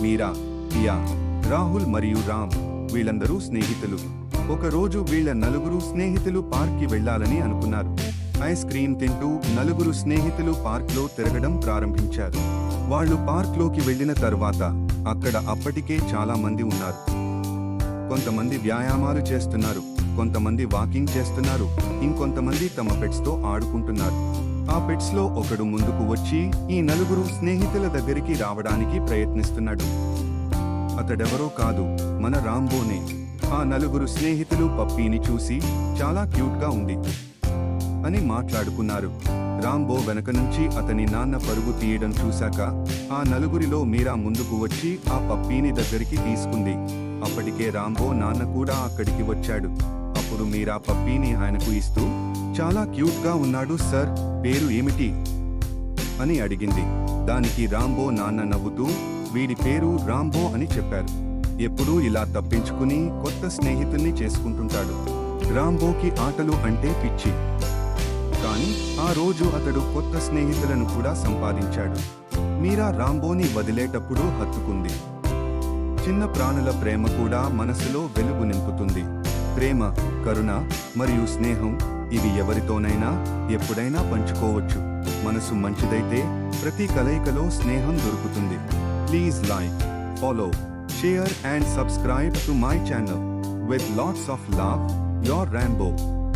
మీరా పియా రాహుల్ మరియు రామ్ వీళ్ళందరూ స్నేహితులు. ఒకరోజు వీళ్ళ నలుగురు స్నేహితులు పార్క్కి వెళ్ళాలని అనుకున్నారు. ఐస్ క్రీం తింటూ నలుగురు స్నేహితులు పార్క్లో తిరగడం ప్రారంభించారు. వాళ్ళు పార్క్లోకి వెళ్ళిన తర్వాత అక్కడ అప్పటికే చాలా మంది ఉన్నారు. కొంతమంది వ్యాయామాలు చేస్తున్నారు కొంతమంది వాకింగ్ చేస్తున్నారు ఇంకొంతమంది తమ పెట్స్తో ఆడుకుంటున్నారు. ఆ పెట్స్లో ఒకడు ముందుకు వచ్చి ఈ నలుగురు స్నేహితుల దగ్గరికి రావడానికి ప్రయత్నిస్తున్నాడు. అతడెవరో కాదు మన రాంబోనే. ఆ నలుగురు స్నేహితులు పప్పీని చూసి చాలా క్యూట్గా ఉంది అని మాట్లాడుకున్నారు. రాంబో వెనక నుంచి అతని నాన్న పరుగు తీయడం చూశాక ఆ నలుగురిలో మీరా ముందుకు వచ్చి ఆ పప్పీని దగ్గరికి తీసుకుంది. అప్పటికే రాంబో నాన్న కూడా అక్కడికి వచ్చాడు. అప్పుడు మీరా పప్పీని ఆయనకు ఇస్తూ చాలా క్యూట్గా ఉన్నాడు సర్ పేరు ఏమిటి? అని అడిగింది. దానికి రాంబో నాన్న నవ్వుతూ వీడి పేరు రాంబో అని చెప్పారు. ఎప్పుడూ ఇలా తప్పించుకుని కొత్త స్నేహితుల్ని చేసుకుంటుంటాడు. రాంబోకి ఆటలు అంటే పిచ్చి. కానీ ఆ రోజు అతడు కొత్త స్నేహితులను కూడా సంపాదించాడు. మీరా రాంబోని వదిలేటప్పుడు హత్తుకుంది. చిన్న ప్రాణుల ప్రేమ కూడా మనసులో వెలుగు నింపుతుంది. ప్రేమ కరుణ మరియు స్నేహం ఇవి ఎవరితోనైనా ఎప్పుడైనా పంచుకోవచ్చు. మనసు మంచిదైతే ప్రతి కలయికలో స్నేహం దొరుకుతుంది. Please like follow share and subscribe to my channel with lots of love your Rambo